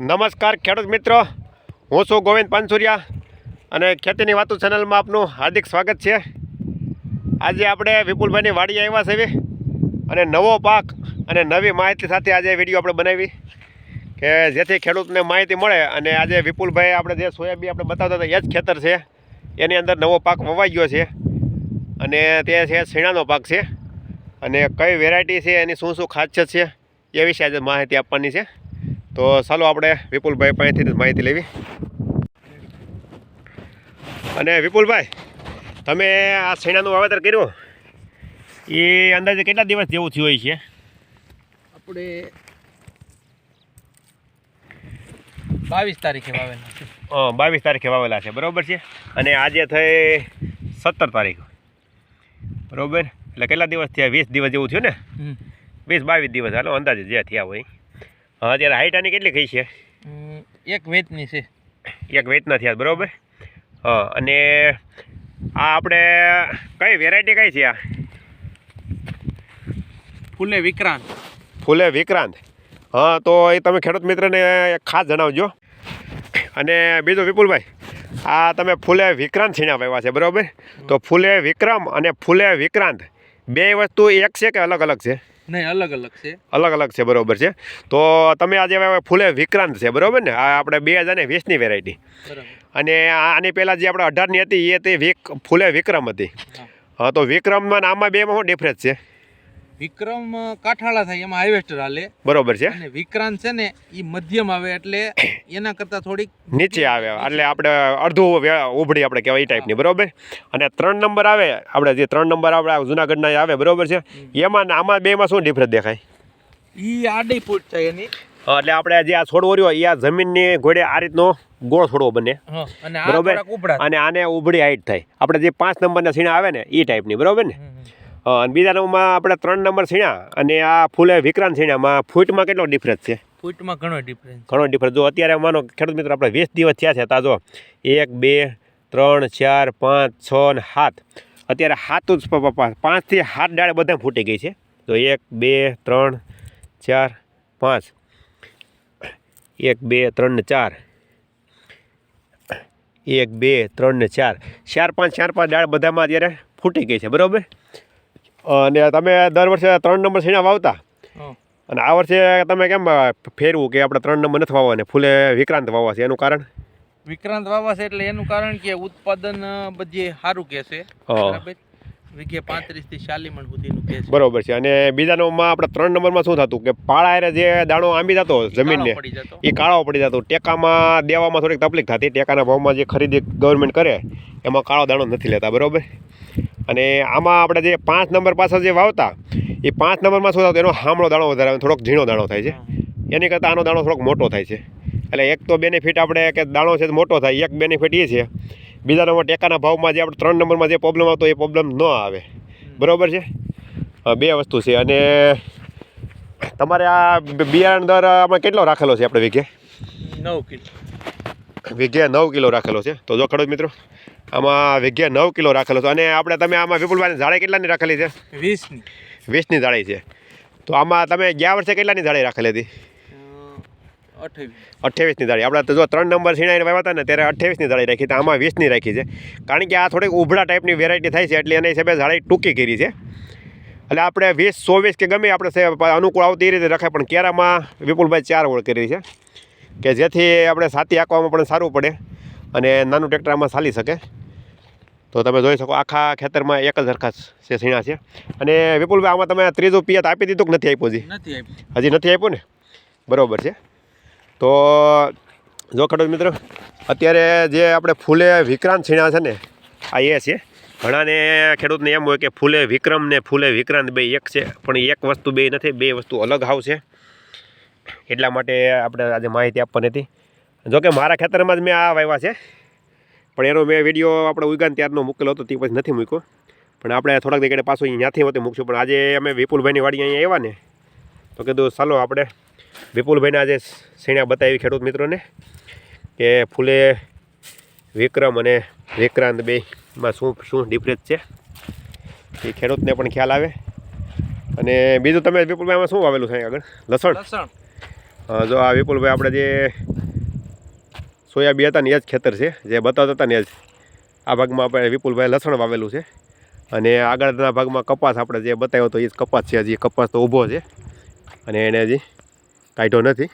નમસ્કાર ખેડૂત મિત્રો. હું છું ગોવિંદ પાનસુરિયા અને ખેતીની વાતો ચેનલમાં આપનું હાર્દિક સ્વાગત છે. આજે આપણે વિપુલભાઈની વાડી આવ્યા છે અને નવો પાક અને નવી માહિતી સાથે આજે વીડિયો આપણે બનાવી કે જેથી ખેડૂતને માહિતી મળે અને આજે વિપુલભાઈ આપણે જે સોયાબીન આપણે બતાવતા હતા એ જ ખેતર છે. એની અંદર નવો પાક વવાઈ ગયો છે અને તે છે શીણાનો પાક છે અને કઈ વેરાયટી છે એની શું શું ખાસિયત છે એ વિશે આજે માહિતી આપવાની છે. તો ચાલો આપણે વિપુલભાઈ પાસેથી માહિતી લેવી. અને વિપુલભાઈ તમે આ શેણાનું વાવેતર કર્યું? એ અંદાજે કેટલા દિવસ જેવું થયું હોય છે? આપણે બાવીસ તારીખે વાવેલા છે. બાવીસ તારીખે વાવેલા છે. બરાબર છે? અને આજે થઈ સત્તર તારીખ. બરાબર? એટલે કેટલા દિવસ થયા? વીસ દિવસ જેવું થયું ને? વીસ બાવીસ દિવસ. હાલો અંદાજે જે થયા હોય. હા અત્યારે હાઈટ આની કેટલી કઈ છે? એક વેચની છે. એક વેતના થયા બરાબર? હા અને આ આપણે કઈ વેરાયટી કઈ છે આ? ફૂલે વિક્રાંત. ફૂલે વિક્રાંત. હા તો એ તમે ખેડૂત મિત્રને ખાસ જણાવજો. અને બીજું વિપુલભાઈ આ તમે ફૂલે વિક્રાંત છીણા વાવ્યા છે બરાબર? તો ફૂલે વિક્રમ અને ફૂલે વિક્રાંત બે વસ્તુ એક છે કે અલગ અલગ છે? નહીં અલગ અલગ છે. અલગ અલગ છે બરાબર છે. તો તમે આજે ફૂલે વિક્રાંત છે બરાબર ને? આ આપણે બે હજાર ને વીસની વેરાયટી અને આની પહેલાં જે આપણે અઢારની હતી એ તે વિક ફૂલે વિક્રમ હતી. હા. હા તો વિક્રમમાં આમાં બેમાં શું ડિફરન્સ છે? વિક્રમ કાઠાળા થાય એમાં હાઈવેસ્ટર હાલે. બરોબર છે. અને વિક્રાંત છે ને એ મધ્યમ આવે એટલે એના કરતા થોડીક નીચે આવે. એટલે આપણે અડધું ઉભડી આપણે કહેવાય એ ટાઈપની બરોબર? અને ત્રણ નંબર આવે આપણે જે ત્રણ નંબર આપણે જુનાગઢના આવે બરોબર છે? એમાં આમાં આમાં બેમાં શું ડિફરન્સ દેખાય? એ આડી ફૂટ થાય એની. એટલે આપણે જે આ છોડવો રહ્યો એ આ જમીનની ઘોડે આ રીતનો ગોળ છોડવો બને. બરોબર? અને આને ઉભડી હાઈટ થાય. આપણે જે પાંચ નંબરના સીણા આવે ને એ ટાઈપની બરોબર ને? અને બીજા નંબરમાં આપણે ત્રણ નંબર છીણ્યા અને આ ફૂલે વિક્રાંત છીણ્યામાં ફૂટમાં કેટલો ડિફરન્સ છે? ફૂટમાં ઘણો ડિફરન્સ ઘણો ડિફરન્સ જો અત્યારે માનો ખેડૂત મિત્રો આપણે વીસ દિવસ થયા છે તાજો એક બે ત્રણ ચાર પાંચ છ ને સાત. અત્યારે સાત જ પાંચથી સાત ડાળે બધા ફૂટી ગઈ છે. તો એક બે ત્રણ ચાર પાંચ. એક બે ત્રણ ને ચાર. એક બે ત્રણ ને ચાર. ચાર પાંચ ચાર પાંચ ડાળ બધામાં અત્યારે ફૂટી ગઈ છે. બરાબર? અને તમે દર વર્ષે ત્રણ નંબર સીણા વાવતા? અને આ વર્ષે તમે કેમ ફેરવું કે આપણે ત્રણ નંબર નથી વાવવાને? ફૂલે વિક્રાંત વાવવા છે એનું કારણ? વિક્રાંત વાવવા છે એટલે એનું કારણ કે ઉત્પાદન બધે સારું કે છે. વીઘે પાંત્રીસથી ચાલીસ મણ સુધીનું કે બરોબર છે. અને બીજા નંબરમાં આપણે ત્રણ નંબરમાં શું થતું કે પાળા જે દાણો આંબી જતો જમીનને એ કાળો પડી જતો. ટેકામાં દેવામાં થોડીક તકલીફ થતી. ટેકાના ભાવમાં જે ખરીદી ગવર્મેન્ટ કરે એમાં કાળો દાણો નથી લેતા. બરોબર? અને આમાં આપણે જે પાંચ નંબર પાછળ જે વાવતા એ પાંચ નંબરમાં શું થતું? એનો હામળો દાણો વધારે આવે, થોડોક ઝીણો દાણો થાય છે. એની કરતાં આનો દાણો થોડોક મોટો થાય છે. એટલે એક તો બેનિફિટ આપણે કે દાણો છે તે મોટો થાય એક બેનિફિટ એ છે. બીજા નંબર ટેકાના ભાવમાં જે આપણે ત્રણ નંબરમાં જે પ્રોબ્લેમ આવતો એ પ્રોબ્લેમ ન આવે. બરોબર છે? બે વસ્તુ છે. અને તમારે આ બિયારણ દર આપણે કેટલો રાખેલો છે આપણે વીઘે? નવ કિલો. વીઘે નવ કિલો રાખેલો છે. તો જો ખડો મિત્રો. આમાં વીઘે નવ કિલો રાખેલો છે. અને આપણે તમે આમાં વિપુલભાઈ જાળે કેટલાની રાખેલી છે? વીસની. વીસની જાળી છે. તો આમાં તમે ગયા વર્ષે કેટલાની જાળી રાખેલી હતી? અઠ્યાવીસની જાળી આપણે તો જો ત્રણ નંબર છીણાઈને વાવ્યા હતા ને ત્યારે અઠ્યાવીસની જાળી રાખી તો આમાં વીસની રાખી છે. કારણ કે આ થોડીક ઉભળા ટાઈપની વેરાયટી થાય છે એટલે એના હિસાબે જાળી ટૂંકી કરી છે. એટલે આપણે વીસ ચોવીસ કે ગમે આપણે અનુકૂળ આવતી એ રીતે રખાય પણ કેરામાં વિપુલભાઈ ચાર ઓળ કરી છે. કે જેથી આપણે સાથી આંકવામાં પણ સારું પડે અને નાનું ટ્રેક્ટર આમાં ચાલી શકે. તો તમે જોઈ શકો આખા ખેતરમાં એક જ સરખા છે સીણા છે. અને વિપુલભાઈ આમાં તમે ત્રીજું પિયત આપી દીધું કે નથી આપ્યું હજી? નથી આપી હજી નથી આપ્યું ને? બરાબર છે. તો જો ખેડૂત મિત્રો અત્યારે જે આપણે ફૂલે વિક્રાંત છીણા છે ને આ એ છે. ઘણાને ખેડૂતને એમ હોય કે ફૂલે વિક્રમ ને ફૂલે વિક્રાંત બે એક છે પણ એક વસ્તુ બે નથી બે વસ્તુ અલગ હાવ છે. એટલા માટે આપણે આજે માહિતી આપવાની હતી. જોકે મારા ખેતરમાં જ મેં આ વાવ્યા છે. પણ એનો મેં વીડિયો આપણે ઉગાન ત્યારનો મૂકેલો હતો તે પછી નથી મૂક્યો. પણ આપણે થોડાક દીકડે પાછું અહીંયાથી હોતે મૂકશું. પણ આજે અમે વિપુલભાઈની વાડી અહીંયા આવ્યા ને તો કીધું ચાલો આપણે વિપુલભાઈને આજે સીણા બતાવી ખેડૂત મિત્રોને કે ફૂલે વિક્રમ અને વિક્રાંત બેમાં શું શું ડિફરન્સ છે? એ ખેડૂતને પણ ખ્યાલ આવે. અને બીજું તમે વિપુલભાઈમાં શું વાવેલું છે આગળ? લસણ? લસણ. જો આ વિપુલભાઈ આપણે જે સોયાબી હતા ને એ જ ખેતર છે, જે બતાવતા હતા ને એ જ. આ ભાગમાં આપણે વિપુલભાઈ લસણ વાવેલું છે. અને આગળના ભાગમાં કપાસ આપણે જે બતાવ્યો હતો એ જ કપાસ છે, હજી કપાસ તો ઊભો છે. અને એને હજી કાઢ્યો નથી.